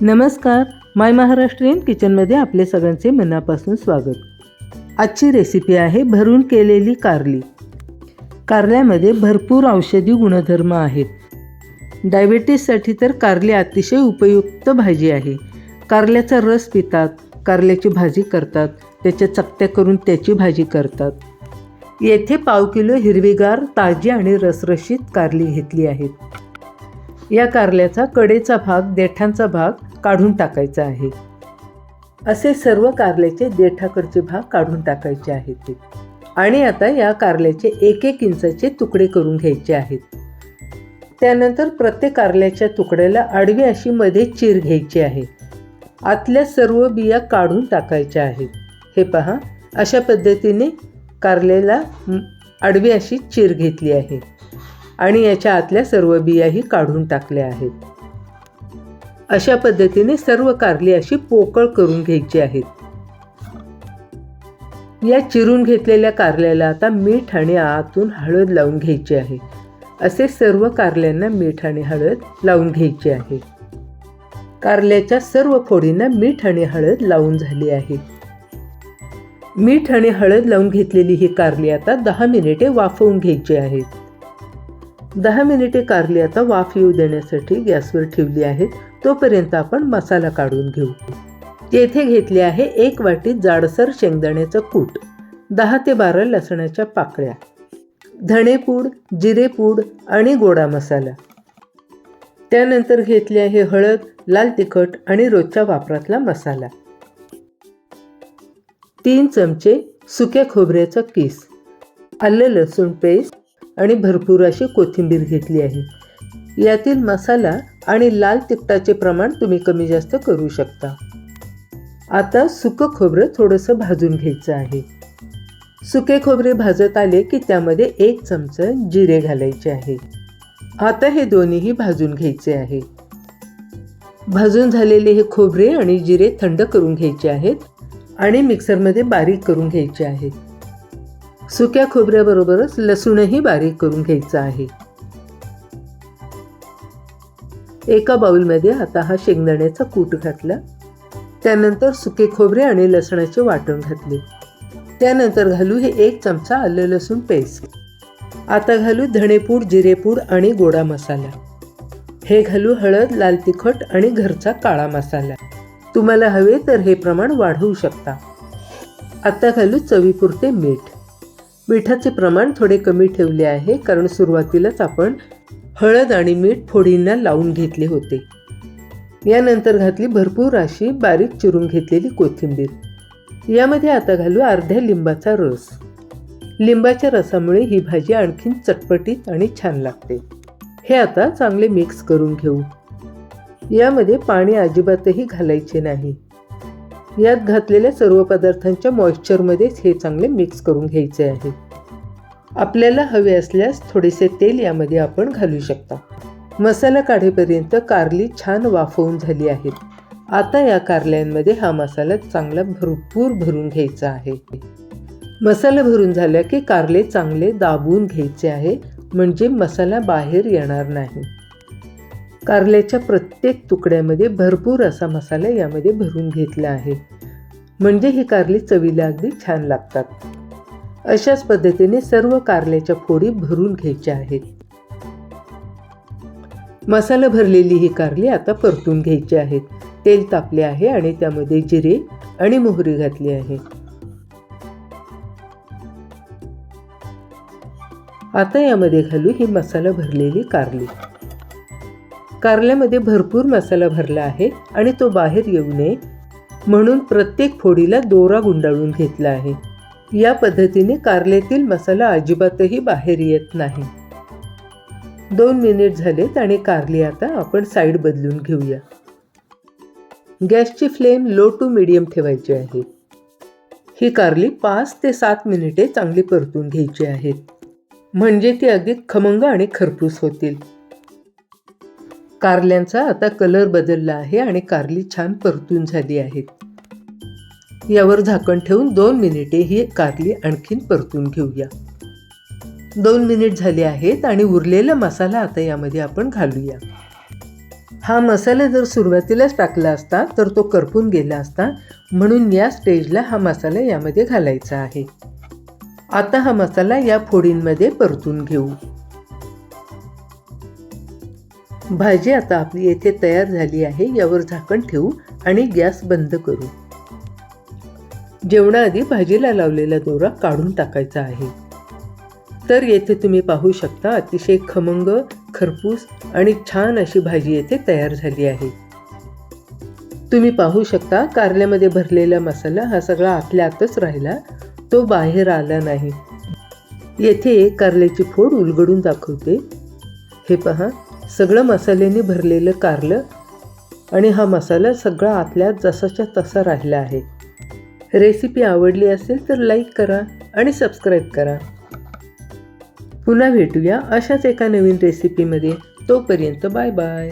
नमस्कार माय महाराष्ट्रीयन किचनमध्ये आपले सगळ्यांचे मनापासून स्वागत. आजची रेसिपी आहे भरून केलेली कारली. कारल्यामध्ये भरपूर औषधी गुणधर्म आहेत. डायबेटीससाठी तर कारली अतिशय उपयुक्त भाजी आहे. कारल्याचा रस पितात कारल्याची भाजी करतात त्याच्या चकत्या करून त्याची भाजी करतात. येथे पाव किलो हिरवीगार ताजी आणि रसरशीत कारली घेतली आहेत. या कारल्याचा कडेचा भाग देठांचा भाग काढून टाकायचा आहे. असे सर्व कारल्याचे देठाकडचे भाग काढून टाकायचे आहेत आणि आता या कारल्याचे एक एक इंचाचे तुकडे करून घ्यायचे आहेत. त्यानंतर प्रत्येक कारल्याच्या तुकड्याला आडवी अशी मध्ये चीर घ्यायची आहे. आतल्या सर्व बिया काढून टाकायच्या आहेत. हे पहा अशा पद्धतीने कारल्याला आडवी अशी चीर घेतली आहे. आणि याच्या आतल्या सर्व बियाही काढून टाकल्या आहेत. अशा पद्धतीने सर्व कारली अशी पोकळ करून घ्यायची आहेत. या चिरून घेतलेल्या कारल्याला आता मीठ आणि आतून हळद लावून घ्यायची आहे. असे सर्व कारल्यांना मीठ आणि हळद लावून घ्यायची आहे. कारल्याच्या सर्व फोडींना मीठ आणि हळद लावून झाली आहे. मीठ आणि हळद लावून घेतलेली ही कारली आता दहा मिनिटे वाफवून घ्यायची आहेत दहा मिनिटे कारली आता वाफ येऊ देण्यासाठी गॅसवर ठेवली आहेत. तोपर्यंत आपण मसाला काढून घेऊ. येथे घेतले आहे एक वाटी जाडसर शेंगदाण्याचं कूट. दहा ते बारा लसणाच्या पाकळ्या. धणेपूड जिरेपूड आणि गोडा मसाला. त्यानंतर घेतले आहे हळद लाल तिखट आणि रोजच्या वापरातला मसाला. तीन चमचे सुक्या खोबऱ्याचा किस. आलं लसूण पेस्ट आणि भरपूर अशी कोथिंबीर घेतली आहे. यातील मसाला आणि लाल तिखटाचे प्रमाण तुम्ही कमी जास्त करू शकता. आता सुकं खोबरं थोडंसं भाजून घ्यायचं आहे. सुके खोबरे भाजत आले की त्यामध्ये एक चमचा जिरे घालायचे आहे. आता हे दोन्हीही भाजून घ्यायचे आहे. भाजून झालेले हे खोबरे आणि जिरे थंड करून घ्यायचे आहेत आणि मिक्सरमध्ये बारीक करून घ्यायचे आहेत. सुक्या खोबऱ्याबरोबरच लसूणही बारीक करून घ्यायचा आहे. एका बाउलमध्ये आता हा शेंगदाण्याचा कूट घातला. त्यानंतर सुके खोबरे आणि लसणाचे वाटण घातले. त्यानंतर घालू हे एक चमचा आलं लसूण पेस्ट. आता घालू धणेपूड जिरेपूड आणि गोडा मसाला. हे घालू हळद लाल तिखट आणि घरचा काळा मसाला. तुम्हाला हवे तर हे प्रमाण वाढवू शकता. आता घालू चवीपुरते मीठ. मिठाचे प्रमाण थोडे कमी ठेवले आहे कारण सुरुवातीलाच आपण हळद आणि मीठ फोडींना लावून घेतले होते. यानंतर घातली भरपूर अशी बारीक चिरून घेतलेली कोथिंबीर. यामध्ये आता घालू अर्ध्या लिंबाचा रस. लिंबाच्या रसामुळे ही भाजी आणखीन चटपटीत आणि छान लागते. हे आता चांगले मिक्स करून घेऊ. यामध्ये पाणी अजिबातही घालायचे नाही. यात घातलेल्या सर्व पदार्थांच्या मॉइश्चरमध्येच हे चांगले मिक्स करून घ्यायचे आहे. आपल्याला हवे असल्यास थोडेसे तेल यामध्ये आपण घालू शकता. मसाला काढेपर्यंत कारली छान वाफवून झाली आहेत आता या कारल्यांमध्ये हा मसाला चांगला भरपूर भरून घ्यायचा आहे. मसाला भरून झाला की कारले चांगले दाबून घ्यायचे आहे म्हणजे मसाला बाहेर येणार नाही. कारल्याच्या प्रत्येक तुकड्यामध्ये भरपूर असा मसाला यामध्ये भरून घेतला आहे. म्हणजे ही कारली चवीला अगदी छान लागतात. अशाच पद्धतीने सर्व कारल्याच्या फोडी भरून घ्यायच्या आहेत. मसाला भरलेली ही कारली आता परतून घ्यायची आहेत. तेल तापले आहे आणि त्यामध्ये जिरे आणि मोहरी घातली आहे. आता यामध्ये घालू ही मसाला भरलेली कारली. कारल्यामध्ये भरपूर मसाला भरला आहे आणि तो बाहेर येऊ नये म्हणून प्रत्येक फोडीला दोरा गुंडाळून घेतला आहे. या पद्धतीने कारल्यातील मसाला अजिबातही बाहेर येत नाही. दोन मिनिट झालेत आणि कारली आता आपण साईड बदलून घेऊया. गॅसची फ्लेम लो टू मिडियम ठेवायची आहे. ही कारली पाच ते सात मिनिटे चांगली परतून घ्यायची आहेत म्हणजे ती अगदी खमंग आणि खरपूस होतील. कारल्यांचा आता कलर बदलला आहे आणि कारली छान परतून झाली आहेत यावर झाकण ठेवून दोन मिनिटे ही कारली आणखीन परतून घेऊया. दोन मिनिट झाले आहेत आणि उरलेला मसाला आता यामध्ये आपण घालूया. हा मसाला जर सुरुवातीलाच टाकला असता तर तो करपून गेला असता म्हणून या स्टेजला हा मसाला यामध्ये घालायचा आहे. आता हा मसाला या फोडींमध्ये परतून घेऊ. भाजी आता आपली येथे तयार झाली आहे यावर झाकण ठेवू आणि गॅस बंद करू. जेवणाआधी भाजीला लावलेला दोरा काढून टाकायचा आहे. तर येथे तुम्ही पाहू शकता अतिशय खमंग खरपूस आणि छान अशी भाजी येथे तयार झाली आहे. तुम्ही पाहू शकता कारल्यामध्ये भरलेला मसाला हा सगळा आतल्या आतच राहिला तो बाहेर आला नाही. येथे एक कारल्याची फोड उलगडून दाखवते. हे पहा सगळं मसाल्याने भरलेलं कारलं आणि हा मसाला सगळा आतल्या जसाच्या तसा राहिला आहे. रेसिपी आवडली असेल तर लाईक करा आणि सबस्क्राईब करा. पुन्हा भेटूया अशाच एका नवीन रेसिपीमध्ये. तोपर्यंत बाय बाय.